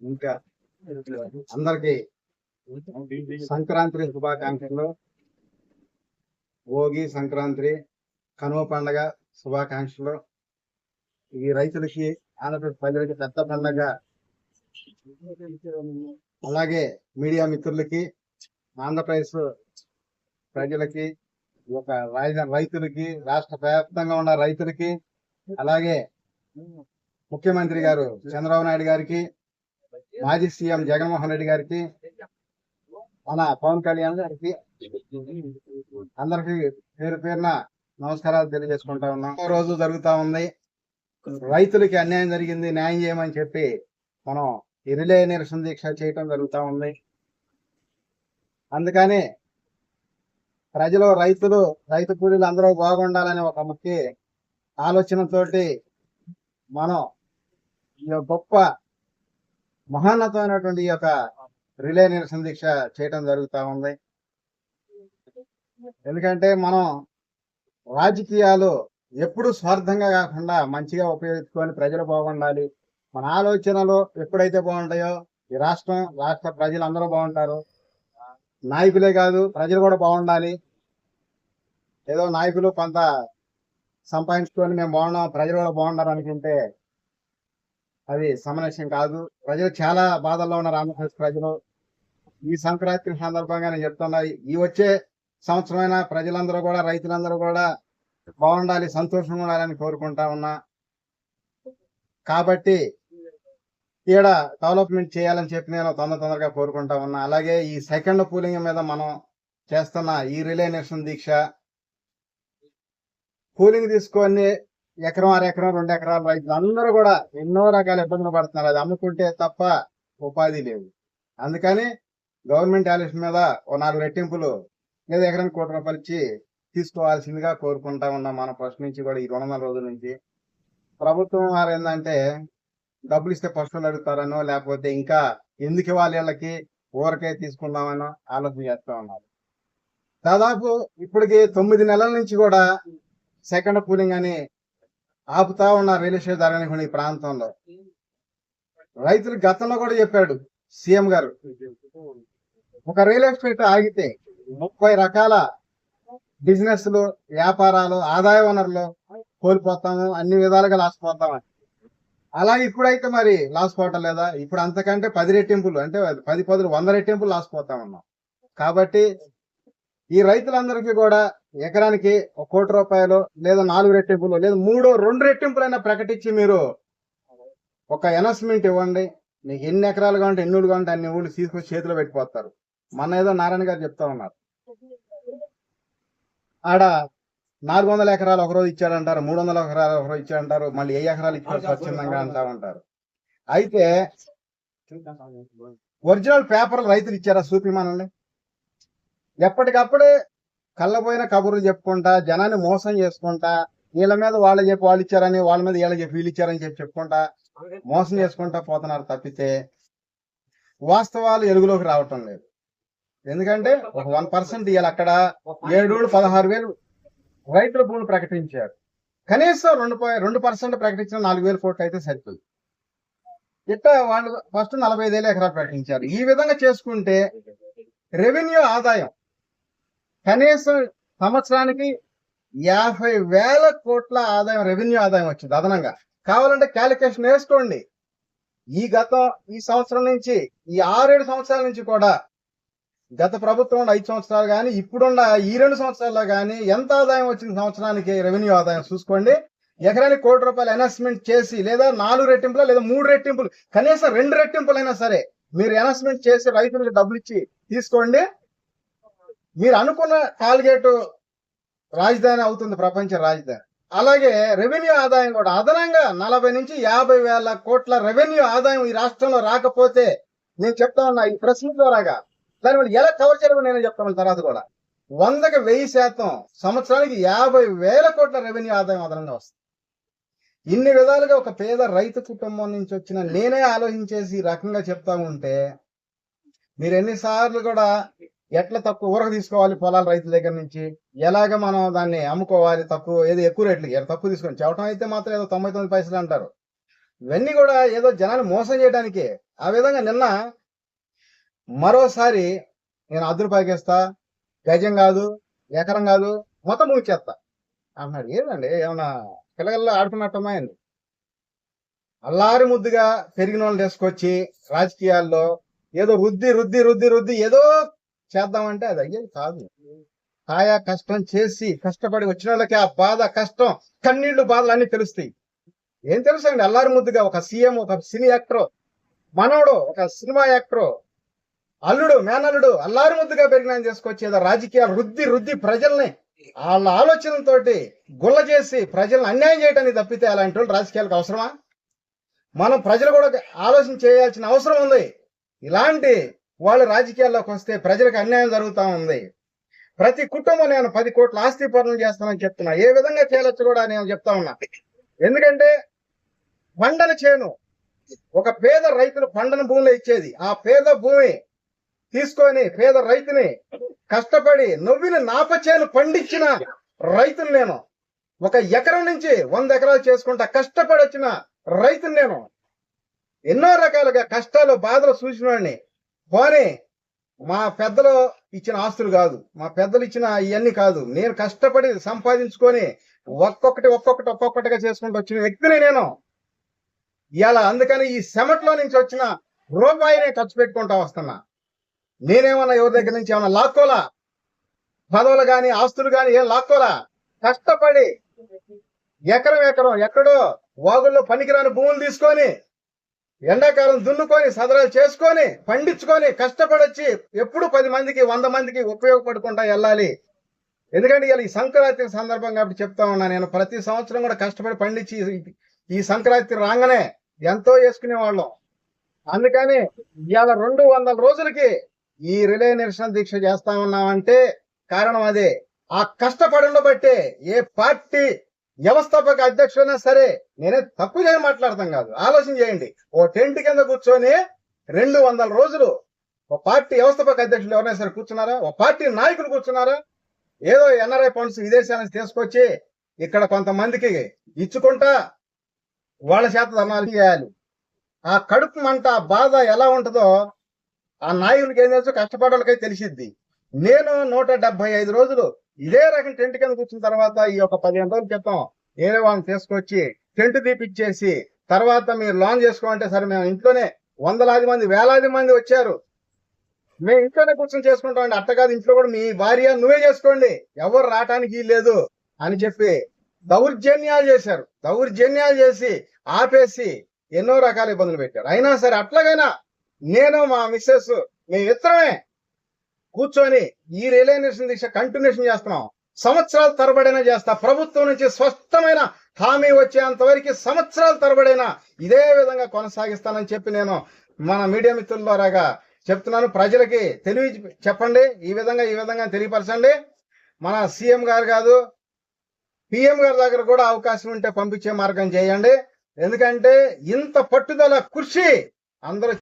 ఇంకా అందరికి సంక్రాంతి శుభాకాంక్షలు. భోగి సంక్రాంతి కనుమ పండగ శుభాకాంక్షలు. ఈ రైతులకి ఆంధ్రప్రదేశ్ ప్రజలకి పెద్ద పండగ. అలాగే మీడియా మిత్రులకి ఆంధ్రప్రదేశ్ ప్రజలకి ఒక రైతులకి రాష్ట్ర వ్యాప్తంగా ఉన్న రైతులకి అలాగే ముఖ్యమంత్రి గారు చంద్రబాబు నాయుడు గారికి మాజీ సీఎం జగన్మోహన్ రెడ్డి గారికి మన పవన్ కళ్యాణ్ గారికి అందరికి పేరు పేరున నమస్కారాలు తెలియజేసుకుంటా ఉన్నాం. ఒక రోజు జరుగుతా ఉంది. రైతులకి అన్యాయం జరిగింది న్యాయం చేయమని చెప్పి మనం ఈ నిరసన దీక్ష చేయటం జరుగుతూ ఉంది. అందుకని ప్రజలు రైతులు రైతు కూలీలు అందరూ బాగుండాలనే ఒక ముఖ్య ఆలోచనతోటి మనం ఈ యొక్క గొప్ప మహోన్నతమైనటువంటి ఈ యొక్క రిలే నిరసన దీక్ష చేయటం జరుగుతూ ఉంది. ఎందుకంటే మనం రాజకీయాలు ఎప్పుడు స్వార్థంగా కాకుండా మంచిగా ఉపయోగించుకొని ప్రజలు బాగుండాలి. మన ఆలోచనలు ఎప్పుడైతే బాగుంటాయో ఈ రాష్ట్రం రాష్ట్ర ప్రజలు అందరూ బాగుంటారు. నాయకులే కాదు ప్రజలు కూడా బాగుండాలి. ఏదో నాయకులు కొంత సంపాదించుకొని మేము బాగున్నాం ప్రజలు కూడా బాగున్నారు అనుకుంటే అది సమస్యం కాదు. ప్రజలు చాలా బాధల్లో ఉన్నారు ఆంధ్రప్రదేశ్ ప్రజలు. ఈ సంక్రాంతి సందర్భంగా నేను చెప్తున్నా ఈ వచ్చే సంవత్సరమైన ప్రజలందరూ కూడా రైతులందరూ కూడా బాగుండాలి సంతోషంగా ఉండాలని కోరుకుంటా ఉన్నా. కాబట్టి ఈడ డెవలప్మెంట్ చేయాలని చెప్పి నేను తొందర తొందరగా కోరుకుంటా ఉన్నా. అలాగే ఈ సెకండ్ పూలింగ్ మీద మనం చేస్తున్న ఈ రిలే నిరసన దీక్ష కూలింగ్ తీసుకొని ఎకరం అర ఎకరం రెండు ఎకరాల రైతులు. అందరూ కూడా ఎన్నో రకాల ఇబ్బందులు పడుతున్నారు. అది అమ్ముకుంటే తప్ప ఉపాధి లేదు. అందుకని గవర్నమెంట్ ఆలోచన మీద ఓ నాలుగు రెట్టింపులు లేదా ఎకరానికి కోటి రూపాయలు ఇచ్చి తీసుకోవాల్సిందిగా కోరుకుంటా ఉన్నాం. మన ఫస్ట్ నుంచి కూడా ఈ రెండు వందల రోజుల నుంచి. ప్రభుత్వం వారు ఏంటంటే డబ్బులు ఇస్తే పశువులు అడుగుతారనో లేకపోతే ఇంకా ఎందుకు ఇవ్వాలి వీళ్ళకి? ఊరకే తీసుకుందామనో ఆలోచన చేస్తా ఉన్నారు. దాదాపు ఇప్పటికి తొమ్మిది నెలల నుంచి కూడా సెకండ్ పూలింగ్ అని ఆపుతా ఉన్న రియల్ ఎస్టేట్ ధరని ఈ ప్రాంతంలో. రైతులు గతంలో కూడా చెప్పాడు సీఎం గారు. ఒక రియల్ ఎస్టేట్ ఆగితే ముప్పై రకాల బిజినెస్లు వ్యాపారాలు ఆదాయ వనరులు కోల్పోతాము అన్ని విధాలుగా లాసిపోతామని అలా ఇప్పుడైతే మరి లాస్ పోవటం లేదా? ఇప్పుడు అంతకంటే పది రెట్టింపులు అంటే పది పదులు వంద రెట్టింపులు లాస్ పోతా ఉన్నాం కాబట్టి ఈ రైతులందరికీ కూడా ఎకరానికి ఒక కోటి రూపాయలు లేదా నాలుగు రెట్టింపులు లేదా మూడు రెండు రెట్టింపులైనా ప్రకటించి మీరు ఒక అనౌన్స్మెంట్ ఇవ్వండి. మీకు ఎన్ని ఎకరాలు కావాలంటే ఎన్ని ఊళ్ళు కావాలంటే అన్ని ఊళ్ళు తీసుకొచ్చి చేతిలో పెట్టిపోతారు. మన ఏదో నారాయణ గారు చెప్తా ఉన్నారు. ఆడ నాలుగు వందల ఎకరాలు ఒకరోజు ఇచ్చాడంటారు మూడు వందల ఎకరాలు ఒకరోజు ఇచ్చాడంటారు మళ్ళీ ఏ ఎకరాలు ఇచ్చారు స్వచ్ఛందంగా అంటా ఉంటారు. అయితే ఒరిజినల్ పేపర్లు రైతులు ఇచ్చారా చూపి మనల్ని? ఎప్పటికప్పుడే కళ్ళపోయిన కబుర్లు చెప్పుకుంటా జనాన్ని మోసం చేసుకుంటా వీళ్ళ మీద వాళ్ళు చెప్పి వాళ్ళు ఇచ్చారని వాళ్ళ మీద వీళ్ళ చెప్పి వీళ్ళు ఇచ్చారని చెప్పి చెప్పుకుంటా మోసం చేసుకుంటా పోతున్నారు తప్పితే వాస్తవాలు ఎలుగులోకి రావటం లేదు. ఎందుకంటే ఒక వన్ పర్సెంట్ ఇవాళ అక్కడ. ఏడు పదహారు వేలు రైతుల భూములు ప్రకటించారు. కనీసం రెండు రెండు పర్సెంట్ ప్రకటించిన నాలుగు వేల కోట్లు అయితే సరిపోదు. ఇట్లా వాళ్ళు ఫస్ట్ నలభై ఐదు వేల ఎకరాలు ప్రకటించారు. ఈ విధంగా చేసుకుంటే రెవెన్యూ ఆదాయం కనీసం సంవత్సరానికి యాభై వేల కోట్ల ఆదాయం రెవెన్యూ ఆదాయం వచ్చింది అదనంగా. కావాలంటే క్యాలిక్యులేషన్ వేసుకోండి. ఈ గత ఈ సంవత్సరం నుంచి ఈ ఆరేడు సంవత్సరాల నుంచి కూడా గత ప్రభుత్వం ఐదు సంవత్సరాలు కానీ ఇప్పుడున్న ఈ రెండు సంవత్సరాల్లో కానీ ఎంత ఆదాయం వచ్చింది సంవత్సరానికి రెవెన్యూ ఆదాయం చూసుకోండి. ఎకరానికి కోటి రూపాయలు అనౌన్స్మెంట్ చేసి లేదా నాలుగు రెట్టింపులు లేదా మూడు రెట్టింపులు కనీసం రెండు రెట్టింపులైనా సరే మీరు అనౌన్స్మెంట్ చేసి రైతులకు డబ్బులు ఇచ్చి తీసుకోండి. మీరు అనుకున్న టాల్గేట్ రాజధాని అవుతుంది ప్రపంచ రాజధాని. అలాగే రెవెన్యూ ఆదాయం కూడా. అదనంగా నలభై నుంచి యాభై వేల కోట్ల రెవెన్యూ ఆదాయం ఈ రాష్ట్రంలో రాకపోతే నేను చెప్తా ఉన్నా ఈ ప్రశ్న ద్వారాగా. దాని వల్ల ఎలా కవర్ చేయాలో నేను చెప్తాను తర్వాత కూడా. వందకి వెయ్యి శాతం సంవత్సరానికి యాభై వేల కోట్ల రెవెన్యూ ఆదాయం అదనంగా వస్తుంది. ఇన్ని విధాలుగా ఒక పేద రైతు కుటుంబం నుంచి వచ్చిన నేనే ఆలోచించేసి రకంగా చెప్తా ఉంటే మీరు ఎన్నిసార్లు కూడా ఎట్లా తక్కువ ఊరకు తీసుకోవాలి పొలాలు రైతుల దగ్గర నుంచి? ఎలాగ మనం దాన్ని అమ్ముకోవాలి? తక్కువ ఏదో ఎక్కువ రేట్లు? తక్కువ తీసుకొని చెవటం అయితే మాత్రం ఏదో తొంభై తొమ్మిది పైసలు అంటారు. ఇవన్నీ కూడా ఏదో జనాన్ని మోసం చేయడానికి ఆ విధంగా నిన్న మరోసారి నేను అద్దరు పాకేస్తా గజం కాదు ఎకరం కాదు మొత్తం ముగిచేస్తా అన్నాడు ఏదండి ఏమన్నా పిల్లగల్లో ఆడుకున్నట్టమ్మా అండి అల్లారి ముద్దుగా పెరిగిన వాళ్ళు తీసుకొచ్చి రాజకీయాల్లో ఏదో రుద్ది రుద్ది రుద్ది రుద్ది ఏదో చేద్దామంటే అది అయ్యేది కాదు. ఆయా కష్టం చేసి కష్టపడి వచ్చిన వాళ్ళకి ఆ బాధ కష్టం కన్నీళ్ళు బాధలు అన్ని తెలుస్తాయి. ఏం తెలుసండి అల్లారి ముద్దుగా ఒక సీఎం ఒక సినీ యాక్టర్ మనవడు ఒక సినిమా యాక్టర్ అల్లుడు మేనల్లుడు అల్లారి ముద్దుగా పరిజ్ఞానం చేసుకొచ్చి ఏదో రాజకీయాలు రుద్ది రుద్ది ప్రజల్ని వాళ్ళ ఆలోచనలతోటి గుల్ల చేసి ప్రజలను అన్యాయం చేయడానికి తప్పితే అలాంటి వాళ్ళు రాజకీయాలకు అవసరమా? మనం ప్రజలు కూడా ఆలోచన చేయాల్సిన అవసరం ఉంది. ఇలాంటి వాళ్ళు రాజకీయాల్లోకి వస్తే ప్రజలకు అన్యాయం జరుగుతా ఉంది. ప్రతి కుటుంబం నేను పది కోట్ల ఆస్తి పనులు చేస్తానని చెప్తున్నా. ఏ విధంగా చేయవచ్చు కూడా నేను చెప్తా ఉన్నా. ఎందుకంటే పండన చేను. ఒక పేద రైతులు పంటను భూమిలో ఇచ్చేది. ఆ పేద భూమి తీసుకొని పేద రైతుని కష్టపడి నవ్విన నాపచేను పండించిన రైతులు నేను ఒక ఎకరం నుంచి వంద ఎకరాలు చేసుకుంటా కష్టపడి వచ్చిన రైతుని నేను. ఎన్నో రకాలుగా కష్టాలు బాధలు చూసినవాడిని పోనీ మా పెద్దలు ఇచ్చిన ఆస్తులు కాదు. మా పెద్దలు ఇచ్చిన ఇవన్నీ కాదు. నేను కష్టపడి సంపాదించుకొని ఒక్కొక్కటి ఒక్కొక్కటి ఒక్కొక్కటిగా చేసుకుంటూ వచ్చిన వ్యక్తిని నేను. ఇలా అందుకని ఈ సెమట్లో నుంచి వచ్చిన రూపాయినే ఖర్చు పెట్టుకుంటా వస్తున్నా. నేనేమన్నా ఎవరి దగ్గర నుంచి ఏమన్నా లాక్కోలా? పదవులు కానీ ఆస్తులు కానీ ఏం లాక్కోలా? కష్టపడి ఎకరం ఎకరం ఎక్కడో వాగుల్లో పనికిరాని భూములు తీసుకొని ఎండాకాలం దున్నుకొని సదరాలు చేసుకొని పండించుకొని కష్టపడొచ్చి ఎప్పుడు పది మందికి వంద మందికి ఉపయోగపడుకుంటా వెళ్ళాలి. ఎందుకంటే ఇలా ఈ సంక్రాంతి సందర్భం కాబట్టి చెప్తా ఉన్నా నేను ప్రతి సంవత్సరం కూడా కష్టపడి పండించి ఈ- సంక్రాంతి రాగానే ఎంతో వేసుకునే వాళ్ళం. అందుకని ఇవాళ రెండు వందల రోజులకి ఈ రిలే నిరసన దీక్ష చేస్తా ఉన్నామంటే కారణం అదే. ఆ కష్టపడి బట్టే ఏ పార్టీ వ్యవస్థాపక అధ్యక్షుడైనా సరే నేనే తప్పు చేయని మాట్లాడతాం కాదు. ఆలోచన చేయండి. ఓ టెంట్ కింద కూర్చొని రెండు వందల రోజులు ఓ పార్టీ వ్యవస్థాపక అధ్యక్షులు ఎవరైనా సరే కూర్చున్నారా? ఓ పార్టీ నాయకులు కూర్చున్నారా? ఏదో ఎన్ఆర్ఐ ఫండ్స్ విదేశాల నుంచి తీసుకొచ్చి ఇక్కడ కొంతమందికి ఇచ్చుకుంటా వాళ్ళ చేత ధర్నాలు చేయాలి. ఆ కడుపు మంట ఆ బాధ ఎలా ఉంటుందో ఆ నాయకులకి ఏం తెలుసు? కష్టపడాలకై తెలిసిద్ది. నేను నూట డెబ్బై ఐదు రోజులు ఇదే రకం టెంట్ కింద కూర్చున్న తర్వాత ఈ యొక్క పదిహేను రోజుల క్రితం వేరే వాళ్ళని తీసుకొచ్చి టెంట్ తీపిచ్చేసి తర్వాత మీరు లాంగ్ చేసుకోమంటే సరే మేము ఇంట్లోనే వందలాది మంది వేలాది మంది వచ్చారు. మేము ఇంట్లోనే కూర్చొని చేసుకుంటామండి. అట్ట కాదు ఇంట్లో కూడా మీ భార్య నువ్వే చేసుకోండి. ఎవరు రావటానికి లేదు అని చెప్పి దౌర్జన్యాలు చేశారు. దౌర్జన్యాలు చేసి ఆపేసి ఎన్నో రకాల ఇబ్బందులు పెట్టారు. అయినా సరే అట్లాగైనా నేను మా మిస్సెస్ మేము ఇద్దరమే కూర్చొని ఈ రిలయన్స్ దీక్ష కంటిన్యూషన్ చేస్తున్నాం. సంవత్సరాల తరబడైనా చేస్తా. ప్రభుత్వం నుంచి స్పష్టమైన హామీ వచ్చేంత వరకు సంవత్సరాల తరబడైనా ఇదే విధంగా కొనసాగిస్తానని చెప్పి నేను మన మీడియా మిత్రుల ద్వారాగా చెప్తున్నాను. ప్రజలకి తెలివి చెప్పండి. ఈ విధంగా ఈ విధంగా తెలియపరచండి. మన సీఎం గారు కాదు పిఎం గారి దగ్గర కూడా అవకాశం ఉంటే పంపించే మార్గం చేయండి. ఎందుకంటే ఇంత పట్టుదల కృషి అందరూ